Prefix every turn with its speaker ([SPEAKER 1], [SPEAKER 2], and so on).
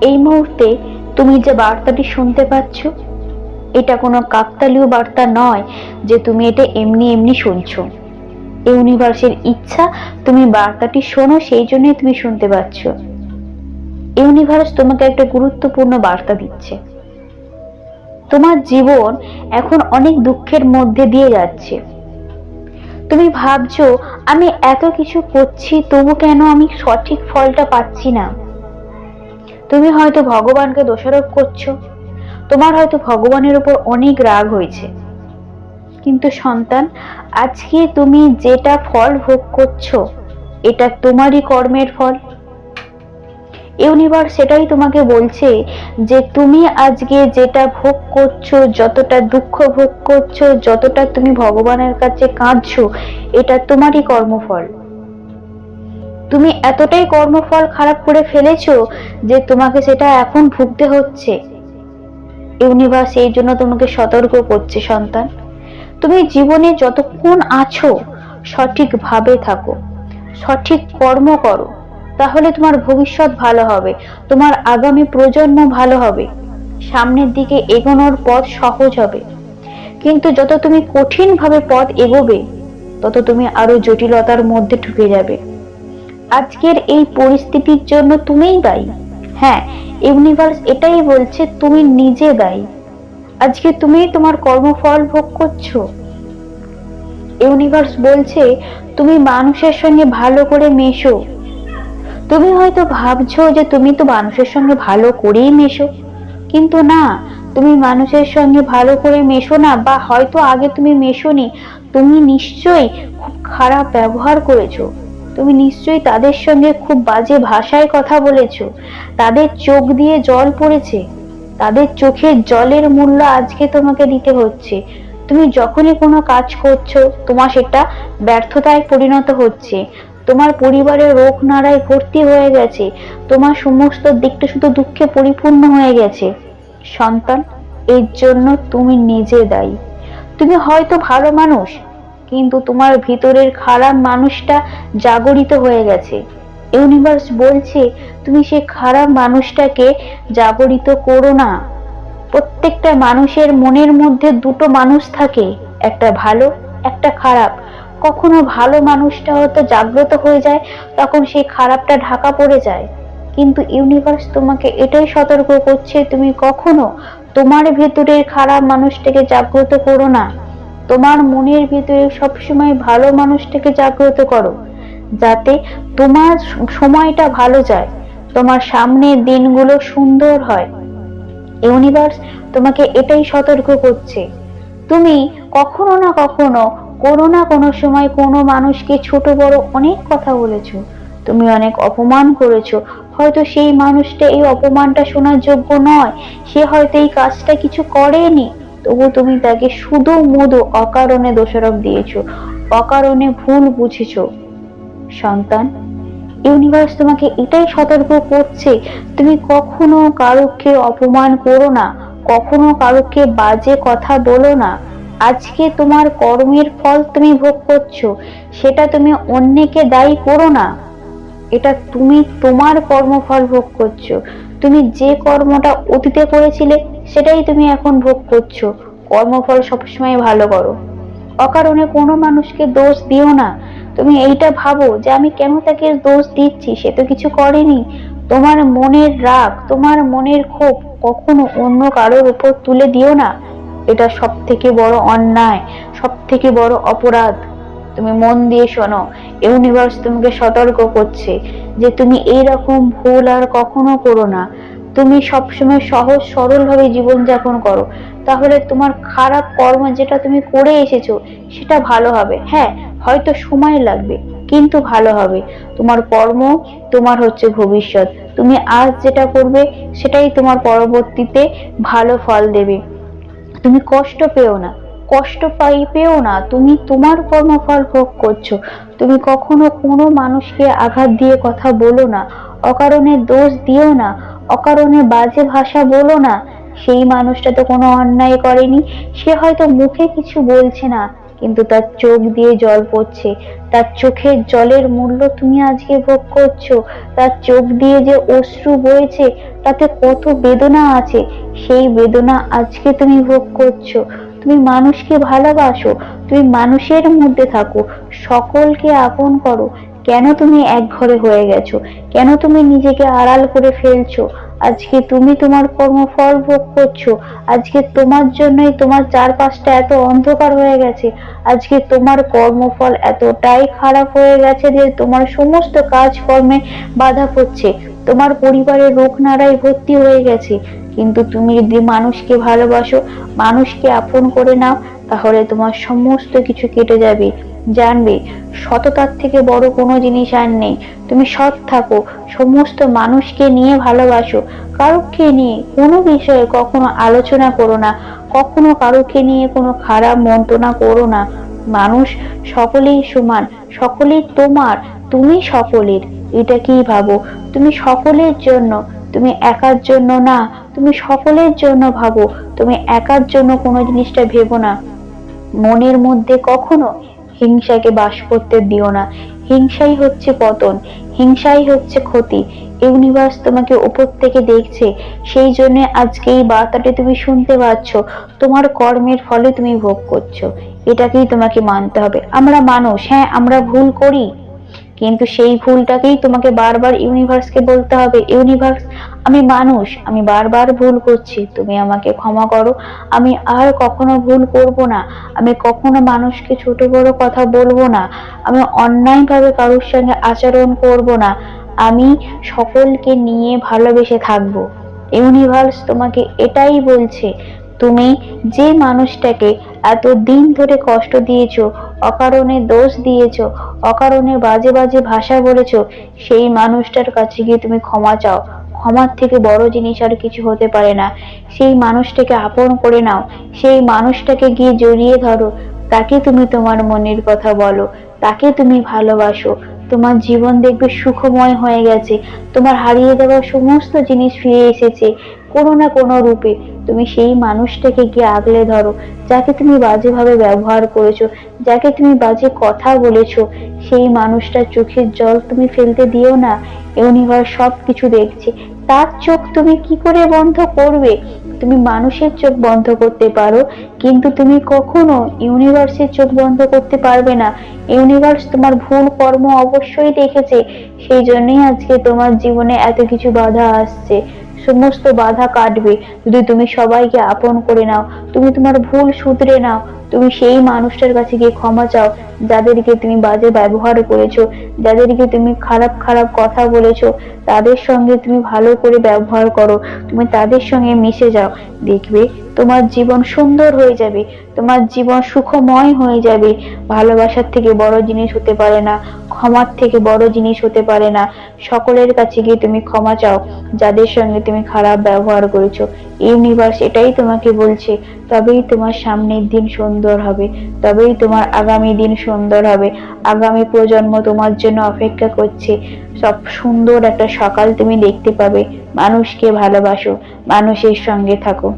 [SPEAKER 1] এই মুহূর্তে তুমি যে বার্তাটি শুনতে পাচ্ছ, এটা কোনো কাকতালীয় বার্তা নয় যে তুমি এটা এমনি এমনি শুনছো। ইউনিভার্সের ইচ্ছা তুমি বার্তাটি শোনো, সেই জন্যই তুমি শুনতে পাচ্ছ। ইউনিভার্স তোমাকে একটা গুরুত্বপূর্ণ বার্তা দিচ্ছে। তোমার জীবন এখন অনেক দুঃখের মধ্যে দিয়ে যাচ্ছে। তুমি ভাবছ, আমি এত কিছু করছি, তবু কেন আমি সঠিক ফলটা পাচ্ছি না? তুমি হয়তো ভগবানকে দোষারোপ করছ। তোমার হয়তো ভগবানের উপর অনেক রাগ হয়েছে। কিন্তু সন্তান, আজকে তুমি যেটা ফল ভোগ করছ, এটা তোমারই কর্মের ফল। ইউনিভার্স সেটাই তোমাকে বলছে যে তুমি আজকে যেটা ভোগ করছ, যতটা দুঃখ ভোগ করছ, যতটা তুমি ভগবানের কাছে কাঁদছো, এটা তোমারই কর্মফল। তুমি এতটাই কর্মফল খারাপ করে ফেলেছো যে তোমাকে সেটা এখন ভুগতে হচ্ছে। ইউনিভার্স এই জন্য তোমাকে সতর্ক করছে, সন্তান। তুমি জীবনে যতক্ষণ আছো, সঠিকভাবে থাকো। সঠিক কর্ম করো, তাহলে তোমার ভবিষ্যৎ ভালো হবে, তোমার আগামী প্রজন্ম ভালো হবে। সামনের দিকে এগোনোর পথ সহজ হবে। কিন্তু যত তুমি কঠিনভাবে পথ এগোবে, তত তুমি আরও জটিলতার মধ্যে ঢুকে যাবে। আজকের এই পরিস্থিতির জন্য তুমিই দায়ী। হ্যাঁ ইউনিভার্স এটাই বলছে, তুমি নিজে দায়ী। আজকে তুমি তোমার কর্মফল ভোগ করছ। ইউনিভার্স বলছে, তুমি মানুষের সঙ্গে ভালো করে মেশো। তুমি হয়তো ভাবছ যে তুমি তো মানুষের সঙ্গে ভালো করেই মেশো। কিন্তু না, তুমি মানুষের সঙ্গে ভালো করে মেশো না, বা হয়তো আগে তুমি মেশোনি, তুমি নিশ্চয়ই খুব খারাপ ব্যবহার করেছ। তুমি নিশ্চয়ই তাদের সঙ্গে খুব বাজে ভাষায় কথা বলেছ। তাদের চোখ দিয়ে জল পড়েছে। তাদের চোখের জলের মূল্য আজকে তোমাকে দিতে হচ্ছে। তুমি যখনই কোনো কাজ করছ, তোমার সেটা ব্যর্থতায় পরিণত হচ্ছে। তোমার পরিবারের রোগ নাড়ায় ভর্তি হয়ে গেছে। তোমার সমস্ত দিকটা শুধু দুঃখে পরিপূর্ণ হয়ে গেছে। সন্তান, এর জন্য তুমি নিজে দায়ী। তুমি হয়তো ভালো মানুষ কিন্তু তোমার ভিতরের খারাপ মানুষটা জাগরিত হয়ে গেছে। ইউনিভার্স বলছে, তুমি সে খারাপ মানুষটাকে জাগরিত করো না। প্রত্যেকটা মানুষের মনের মধ্যে দুটো মানুষ থাকে, একটা ভালো, একটা খারাপ। কখনো ভালো মানুষটা হয়তো জাগ্রত হয়ে যায়, তখন সেই খারাপটা ঢাকা পড়ে যায়। কিন্তু ইউনিভার্স তোমাকে এটাই সতর্ক করছে, তুমি কখনো তোমার ভেতরের খারাপ মানুষটাকে জাগ্রত করো না। তোমার মনের ভিতরে সবসময় ভালো মানুষটাকে জাগ্রত করো, যাতে তোমার সময়টা ভালো যায়, তোমার সামনের দিনগুলো সুন্দর হয়। ইউনিভার্স তোমাকে এটাই সতর্ক করছে। তুমি কখনো না কখনো কোনো না কোনো সময় কোনো মানুষকে ছোট বড় অনেক কথা বলেছ, তুমি অনেক অপমান করেছ। হয়তো সেই মানুষটা এই অপমানটা শোনার যোগ্য নয়, সে হয়তো এই কাজটা কিছু করেনি। তবু তুমি তাকে শুধু মুধু, অকারণে দোষারোপ দিয়েছ, অকারণে ভুল বুঝেছ। সন্তান, ইউনিভার্স তোমাকে এটাই সতর্ক করছে, তুমি কখনো কারোকে অপমান করো না, কখনো কারোকে বাজে কথা বলো না। আজকে তোমার কর্মের ফল তুমি ভোগ করছ, সেটা তুমি অন্যকে দায়ী করো না। এটা তুমি তোমার কর্মফল ভোগ করছ। তুমি যে কর্মটা অতীতে করেছিলে সেটাই তুমি এখন ভোগ করছ। কর্মফল সবসময় ভালো করো। অকারণে কোনো মানুষকে দোষ দিও না। তুমি এইটা ভাবো যে আমি কেন তাকে দোষ দিচ্ছি? সে তো কিছু করেনি। তোমার মনের রাগ, তোমার মনের ক্ষোভ কখনো অন্য কারোর উপর তুলে দিও না। এটা সব থেকে বড় অন্যায় সব থেকে বড় অপরাধ। তুমি মন দিয়ে শোনো, ইউনিভার্স তোমাকে সতর্ক করছে যে তুমি এইরকম ভুল আর কখনো করো না। তুমি সবসময় সহজ সরল ভাবে জীবনযাপন করো। তাহলে তোমার খারাপ কর্ম যেটা তুমি করে এসেছ, সেটা ভালো হবে। হ্যাঁ হয়তো সময় লাগবে, কিন্তু ভালো হবে। তোমার কর্ম তোমার হচ্ছে ভবিষ্যৎ। তুমি আজ যেটা করবে, সেটাই তোমার পরবর্তীতে ভালো ফল দেবে। তুমি কষ্ট পেও না। কষ্ট পাই, পেও না। তুমি তোমার কর্মফল ভোগ করছ। তুমি কখনো কোনো মানুষকে আঘাত দিয়ে কথা বলো না। অকারণে দোষ দিও না। অকারণে বাজে ভাষা বলো না। সেই মানুষটা তো কোনো অন্যায় করেনি। সে হয়তো মুখে কিছু বলছে না, কিন্তু তার চোখ দিয়ে জল পড়ছে। তার চোখের জলের মূল্য তুমি আজকে ভোগ করছ। তার চোখ দিয়ে যে অশ্রু বয়েছে তাতে কত বেদনা আছে। সেই বেদনা আজকে তুমি ভোগ করছ। তুমি মানুষকে ভালোবাসো। তুমি মানুষের মধ্যে থাকো। সকলকে আপন করো। কেন তুমি এক ঘরে হয়ে গেছো? কেন তুমি নিজেকে আড়াল করে ফেলছো? আজকে তুমি তোমার কর্মফল ভোগ করছ। আজকে তোমার জন্যই তোমার চারপাশটা এত অন্ধকার হয়ে গেছে। আজকে তোমার কর্মফল এতটাই খারাপ হয়ে গেছে যে তোমার সমস্ত কাজকর্মে বাধা পড়ছে। তোমার পরিবারের রোগ নাড়ায় ভর্তি হয়ে গেছে। কিন্তু তুমি যদি মানুষকে ভালোবাসো, মানুষকে আপন করে নাও, তাহলে তোমার সমস্ত কিছু কেটে যাবে। জানবে, সততার থেকে বড় কোনো জিনিস আর নেই। তুমি সৎ থাকো, সমস্ত মানুষকে নিয়ে ভালোবাসো, কারোকে নিয়ে কোনো বিষয়ে কখনো আলোচনা করো না, কখনো কারোকে নিয়ে কোনো খারাপ মন্তনা করো না। মানুষ সকলেই সমান, সকলেই তোমার, তুমি সকলের। এটা কি ভাবো? তুমি সকলের জন্য, তুমি একার জন্য না, তুমি সকলের জন্য ভাবো, তুমি একার জন্য কোনো জিনিসটা ভেবো না। মনের মধ্যে কখনো হিংসাকে বাস করতে দিও না। হিংসাই হচ্ছে পতন, হিংসাই হচ্ছে ক্ষতি। ইউনিভার্স তোমাকে উপর থেকে দেখছে, সেই জন্য আজকে এই বার্তাটি তুমি শুনতে পাচ্ছ, তোমার কর্মের ফলে তুমি ভোগ করছ। এটাকেই তোমাকে মানতে হবে। আমরা মানুষ হ্যাঁ আমরা ভুল করি। কিন্তু সেই ভুলটাকেই তোমাকে বারবার ইউনিভার্সকে বলতে হবে। ইউনিভার্স আমি মানুষ, আমি বারবার ভুল করছি। তুমি আমাকে ক্ষমা করো। আমি আর কখনো ভুল করব না। আমি কখনো মানুষকে ছোট বড় কথা বলব না। আমি অন্যায়ভাবে কারোর সঙ্গে আচরণ করব না। আমি সকলকে নিয়ে ভালোবেসে থাকব। ইউনিভার্স তোমাকে এটাই বলছে তুমি যে মানুষটাকে এত দিন ধরে কষ্ট দিয়েছ, অকারণে দোষ দিয়েছ, অকারণে বাজে বাজে ভাষা বলেছ, সেই মানুষটার কাছে গিয়ে তুমি ক্ষমা চাও। ক্ষমার থেকে বড় জিনিস আর কিছু হতে পারে না। সেই মানুষটাকে আপন করে নাও। সেই মানুষটাকে গিয়ে জড়িয়ে ধরো। তাকে তুমি তোমার মনের কথা বলো। তাকে তুমি ভালোবাসো। তোমার জীবন দেখবে সুখময় হয়ে গেছে। তোমার হারিয়ে যাওয়া সমস্ত জিনিস ফিরে এসেছে, কোনো না কোনো রূপে। তুমি সেই মানুষটাকে গিয়ে আগলে ধরো, যাকে তুমি বাজেভাবে ব্যবহার করেছ, যাকে তুমি বাজে কথা বলেছ। সেই মানুষটার চোখের জল তুমি ফেলতে দিও না ইউনিভার্স সব কিছু দেখছে। তার চোখ তুমি কি করে বন্ধ করবে? তুমি মানুষের চোখ বন্ধ করতে পারো, কিন্তু তুমি কখনো ইউনিভার্সের চোখ বন্ধ করতে পারবে না। ইউনিভার্স তোমার ভুল কর্ম অবশ্যই দেখেছে, সেই জন্যই আজকে তোমার জীবনে এত কিছু বাধা আসছে। সমস্ত বাধা কাটবে। যদি তুমি সবাইকে আপন করে নাও, তুমি তোমার ভুল শুধরে নাও তুমি সেই মানুষটার কাছে গিয়ে ক্ষমা চাও, যাদেরকে তুমি বাজে ব্যবহার করেছ, যাদেরকে তুমি খারাপ খারাপ কথা বলেছ, তাদের সঙ্গে তুমি ভালো করে ব্যবহার করো, তুমি তাদের সঙ্গে মিশে যাও। দেখবে তোমার জীবন সুন্দর হয়ে যাবে, তোমার জীবন সুখময় হয়ে যাবে। ভালোবাসার থেকে বড় জিনিস হতে পারে না, ক্ষমার থেকে বড় জিনিস হতে পারে না। সকলের কাছে গিয়ে তুমি ক্ষমা চাও, যাদের সঙ্গে তুমি খারাপ ব্যবহার করেছ। ইউনিভার্স এটাই তোমাকে বলছে, তবেই তোমার সামনের দিন সুন্দর হবে, তবেই তোমার আগামী দিন সুন্দর হবে। আগামী প্রজন্ম তোমার জন্য অপেক্ষা করছে। সব সুন্দর একটা সকাল তুমি দেখতে পাবে। মানুষকে ভালোবাসো, মানুষের সঙ্গে থাকো।